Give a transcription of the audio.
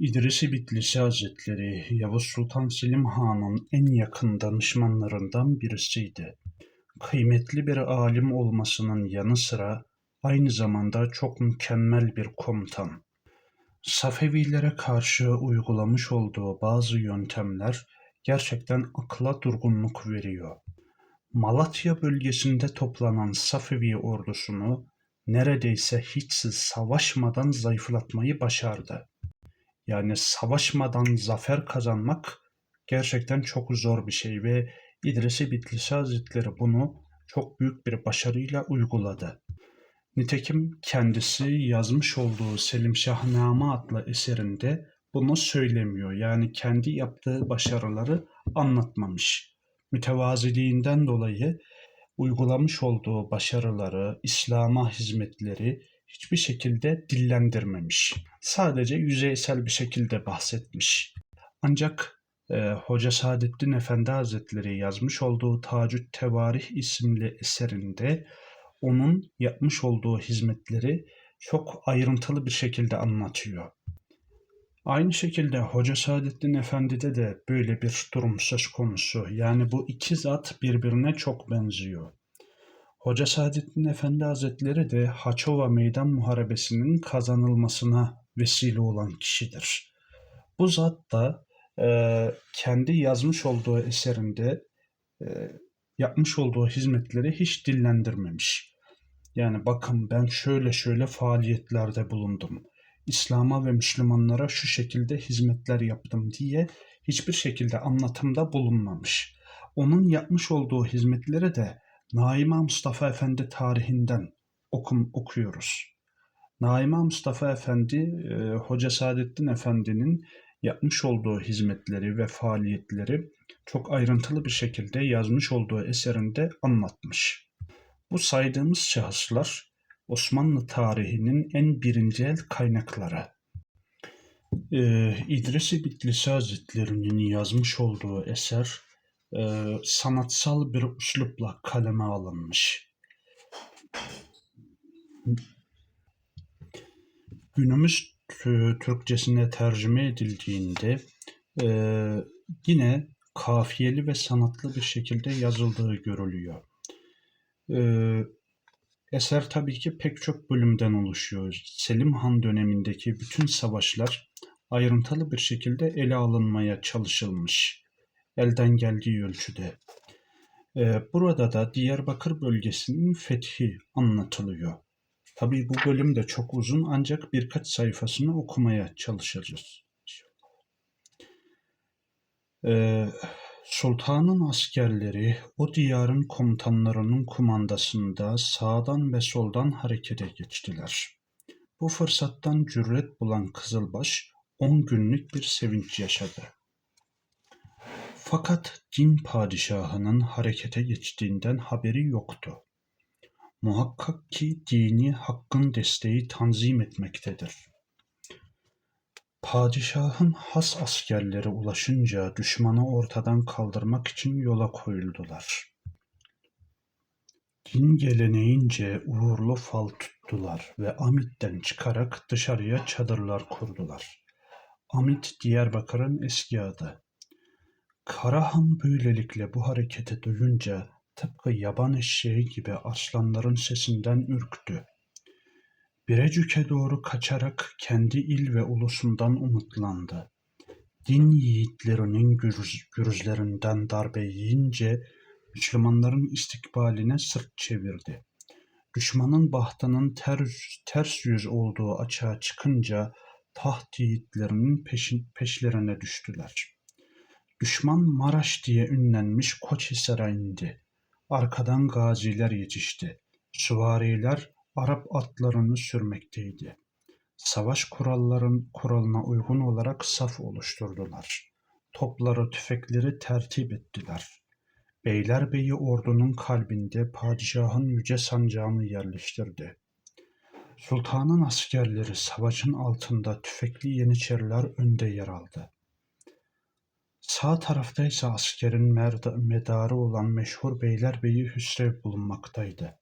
İdris-i Bitlisi Hazretleri Yavuz Sultan Selim Han'ın en yakın danışmanlarından birisiydi. Kıymetli bir alim olmasının yanı sıra aynı zamanda çok mükemmel bir komutan. Safevilere karşı uygulamış olduğu bazı yöntemler gerçekten akla durgunluk veriyor. Malatya bölgesinde toplanan Safevi ordusunu neredeyse hiç savaşmadan zayıflatmayı başardı. Yani savaşmadan zafer kazanmak gerçekten çok zor bir şey ve İdris-i Bitlisi Hazretleri bunu çok büyük bir başarıyla uyguladı. Nitekim kendisi yazmış olduğu Selim Şahname adlı eserinde bunu söylemiyor. Yani kendi yaptığı başarıları anlatmamış. Mütevaziliğinden dolayı uygulamış olduğu başarıları, İslam'a hizmetleri hiçbir şekilde dillendirmemiş. Sadece yüzeysel bir şekilde bahsetmiş. Ancak e, Hoca Saadettin Efendi Hazretleri yazmış olduğu Tacüt Tevarih isimli eserinde onun yapmış olduğu hizmetleri çok ayrıntılı bir şekilde anlatıyor. Aynı şekilde Hoca Saadettin Efendi'de de böyle bir durum söz konusu. Yani bu iki zat birbirine çok benziyor. Hoca Saadettin Efendi Hazretleri de Haçova Meydan Muharebesi'nin kazanılmasına vesile olan kişidir. Bu zat da e, kendi yazmış olduğu eserinde e, yapmış olduğu hizmetleri hiç dillendirmemiş. Yani bakın ben şöyle şöyle faaliyetlerde bulundum. İslam'a ve Müslümanlara şu şekilde hizmetler yaptım diye hiçbir şekilde anlatımda bulunmamış. Onun yapmış olduğu hizmetleri de Naima Mustafa Efendi tarihinden okum, okuyoruz. Naima Mustafa Efendi, e, Hoca Saadettin Efendi'nin yapmış olduğu hizmetleri ve faaliyetleri çok ayrıntılı bir şekilde yazmış olduğu eserinde anlatmış. Bu saydığımız şahıslar Osmanlı tarihinin en birincil kaynakları. Ee, İdris-i Bitlisi Hazretleri'nin yazmış olduğu eser e, sanatsal bir üslupla kaleme alınmış. Günümüz Türkçesine tercüme edildiğinde e, yine kafiyeli ve sanatlı bir şekilde yazıldığı görülüyor. E, eser tabii ki pek çok bölümden oluşuyor. Selim Han dönemindeki bütün savaşlar ayrıntılı bir şekilde ele alınmaya çalışılmış elden geldiği ölçüde. Ee, burada da Diyarbakır bölgesinin fethi anlatılıyor. Tabii bu bölüm de çok uzun ancak birkaç sayfasını okumaya çalışacağız. Ee, Sultanın askerleri o diyarın komutanlarının kumandasında sağdan ve soldan harekete geçtiler. Bu fırsattan cüret bulan Kızılbaş on günlük bir sevinç yaşadı. Fakat Cin padişahının harekete geçtiğinden haberi yoktu. Muhakkak ki dini hakkın desteği tanzim etmektedir. Padişahın has askerleri ulaşınca düşmanı ortadan kaldırmak için yola koyuldular. Din geleneğince uğurlu fal tuttular ve Amit'ten çıkarak dışarıya çadırlar kurdular. Amit Diyarbakır'ın eski adı. Karahan böylelikle bu hareketi duyunca tıpkı yaban eşeği gibi aslanların sesinden ürktü. Birecük'e doğru kaçarak kendi il ve ulusundan umutlandı. Din yiğitlerinin gürüz, gürüzlerinden darbe yiyince Müslümanların istikbaline sırt çevirdi. Düşmanın bahtının ters, ters yüz olduğu açığa çıkınca taht yiğitlerinin peşin, peşlerine düştüler.'' Düşman Maraş diye ünlenmiş Koçhisar'a indi. Arkadan gaziler yetişti. Süvariler Arap atlarını sürmekteydi. Savaş kuralların kuralına uygun olarak saf oluşturdular. Topları, tüfekleri tertip ettiler. Beylerbeyi ordunun kalbinde padişahın yüce sancağını yerleştirdi. Sultanın askerleri savaşın altında tüfekli yeniçeriler önde yer aldı. Sağ tarafta ise askerin medarı olan meşhur Beylerbeyi Hüsrev bulunmaktaydı.